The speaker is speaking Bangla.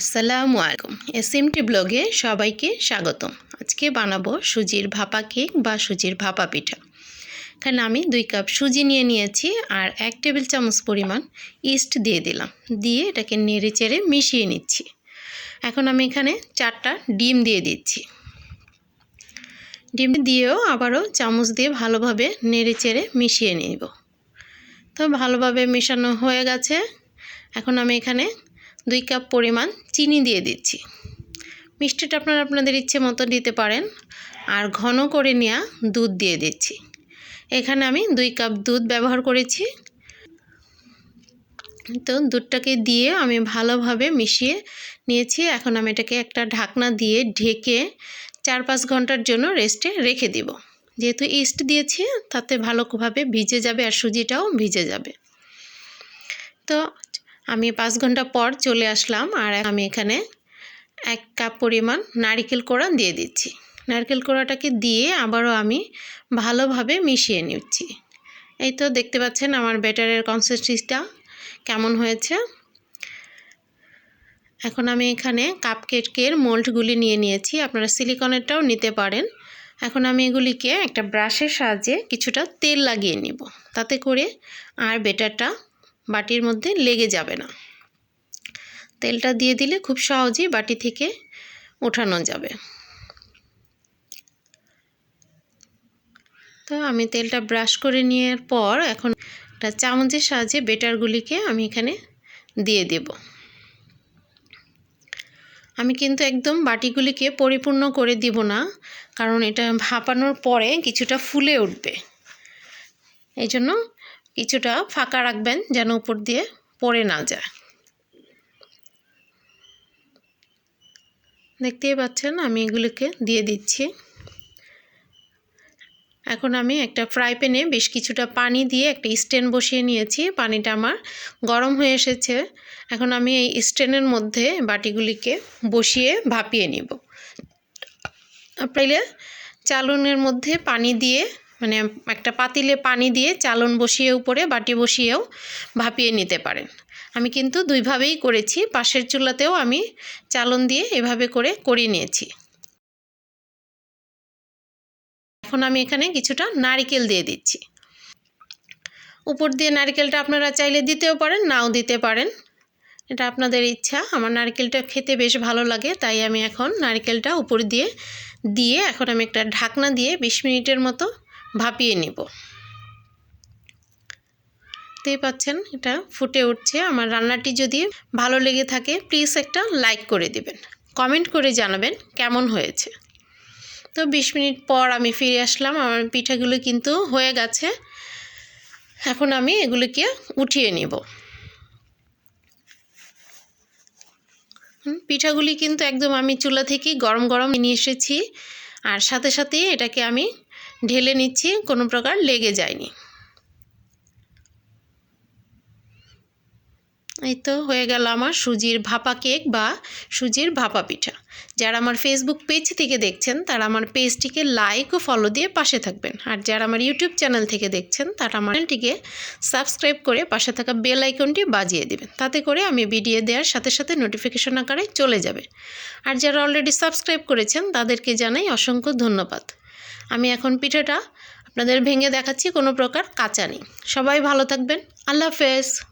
আসসালামু আলাইকুম। এসএমটি ব্লগে সবাইকে স্বাগতম। আজকে বানাবো সুজির ভাপা কেক বা সুজির ভাপা পিঠা। এখানে আমি দুই কাপ সুজি নিয়ে নিয়েছি আর এক টেবিল চামচ পরিমাণ ইস্ট দিয়ে দিলাম। দিয়ে এটাকে নেড়ে চেড়ে মিশিয়ে নিচ্ছি। এখন আমি এখানে চারটা ডিম দিয়ে দিচ্ছি। ডিম দিয়েও আবারও চামচ দিয়ে ভালোভাবে নেড়ে চেড়ে মিশিয়ে নিব। তো ভালোভাবে মেশানো হয়ে গেছে। এখন আমি এখানে দুই কাপ পরিমাণ চিনি দিয়ে দিচ্ছি। মিষ্টিটা আপনারা আপনাদের ইচ্ছে মতো দিতে পারেন। আর ঘন করে নেওয়া দুধ দিয়ে দিচ্ছি। এখানে আমি দুই কাপ দুধ ব্যবহার করেছি। তো দুধটাকে দিয়ে আমি ভালোভাবে মিশিয়ে নিয়েছি। এখন আমি এটাকে একটা ঢাকনা দিয়ে ঢেকে চার পাঁচ ঘণ্টার জন্য রেস্টে রেখে দিব। যেহেতু ইস্ট দিয়েছি, তাতে ভালোভাবে ভিজে যাবে আর সুজিটাও ভিজে যাবে। তো আমি পাঁচ ঘণ্টা পর চলে আসলাম আর আমি এখানে এক কাপ পরিমাণ নারিকেল কোড়া দিয়ে দিচ্ছি। নারকেল কোড়াটাকে দিয়ে আবারও আমি ভালোভাবে মিশিয়ে নিচ্ছি। এই তো দেখতে পাচ্ছেন আমার ব্যাটারের কনসিস্টেন্সিটা কেমন হয়েছে। এখন আমি এখানে কাপ কেকের মোল্ডগুলি নিয়ে নিয়েছি। আপনারা সিলিকনেরটাও নিতে পারেন। এখন আমি এগুলিকে একটা ব্রাশের সাহায্যে কিছুটা তেল লাগিয়ে নিব। তাতে করে আর বেটারটা বাটির মধ্যে লেগে যাবে না। তেলটা দিয়ে দিলে খুব সহজেই বাটি থেকে ওঠানো যাবে। তো আমি তেলটা ব্রাশ করে নেওয়ার পর এখন একটা চামচের সাহায্যে বেটারগুলিকে আমি এখানে দিয়ে দেব। আমি কিন্তু একদম বাটিগুলিকে পরিপূর্ণ করে দিব না, কারণ এটা ভাপানোর পরে কিছুটা ফুলে উঠবে। এই জন্য কিছুটা ফাঁকা রাখবেন যেন উপর দিয়ে পড়ে না যায়। দেখতেই পাচ্ছেন আমি এগুলোকে দিয়ে দিচ্ছি। এখন আমি একটা ফ্রাই প্যানে বেশ কিছুটা পানি দিয়ে একটা স্ট্যান্ড বসিয়ে নিয়েছি। পানিটা আমার গরম হয়ে এসেছে। এখন আমি এই স্ট্যান্ডের মধ্যে বাটিগুলিকে বসিয়ে ভাপিয়ে নিব। আপনাইলে চালনের মধ্যে পানি দিয়ে মানে একটা পাতিলে পানি দিয়ে চালন বসিয়ে উপরে, বাটি বসিয়েও ভাপিয়ে নিতে পারেন। আমি কিন্তু দুইভাবেই করেছি, পাশের চুলাতেও আমি চালন দিয়ে এভাবে করে করিয়ে নিয়েছি। এখন আমি এখানে কিছুটা নারিকেল দিয়ে দিচ্ছি। উপর দিয়ে নারিকেলটা আপনারা চাইলে দিতেও পারেন, নাও দিতে পারেন। এটা আপনাদের ইচ্ছা, আমার নারকেলটা খেতে বেশ ভালো লাগে, তাই আমি এখন নারকেলটা উপর দিয়ে দিয়ে এখন আমি একটা ঢাকনা দিয়ে বিশ মিনিটের মতো ভাপিয়ে নিব। দেখতেই পাচ্ছেন, এটা ফুটে উঠছে। আমার রান্নাটি যদি ভালো লেগে থাকে প্লিজ একটা লাইক করে দিবেন। কমেন্ট করে জানাবেন কেমন হয়েছে। তো বিশ মিনিট পর আমি ফিরে আসলাম। আমার পিঠাগুলো কিন্তু হয়ে গেছে। এখন আমি এগুলিকে উঠিয়ে নিব। পিঠাগুলি কিন্তু একদম আমি চুলা থেকেই গরম গরম নিয়ে এসেছি। আর সাথে সাথে এটাকে আমি ঢেলে নিচ্ছি, কোনো প্রকার লেগে যায়নি। এই তো হয়ে গেল আমার সুজির ভাপা কেক বা সুজির ভাপা পিঠা। যারা আমার ফেসবুক পেজ থেকে দেখছেন, তারা আমার পেজটিকে লাইক ও ফলো দিয়ে পাশে থাকবেন। আর যারা আমার ইউটিউব চ্যানেল থেকে দেখছেন, তারা আমার চ্যানেলটিকে সাবস্ক্রাইব করে পাশে থাকা বেল আইকনটি বাজিয়ে দেবেন। তাতে করে আমি ভিডিও দেওয়ার সাথে সাথে নোটিফিকেশন আকারে চলে যাবে। আর যারা অলরেডি সাবস্ক্রাইব করেছেন, তাদেরকে জানাই অসংখ্য ধন্যবাদ। আমি এখন পিঠেটা আপনাদের ভেঙে দেখাচ্ছি, কোনো প্রকার কাঁচা নেই। সবাই ভালো থাকবেন। আল্লাহ হাফেজ।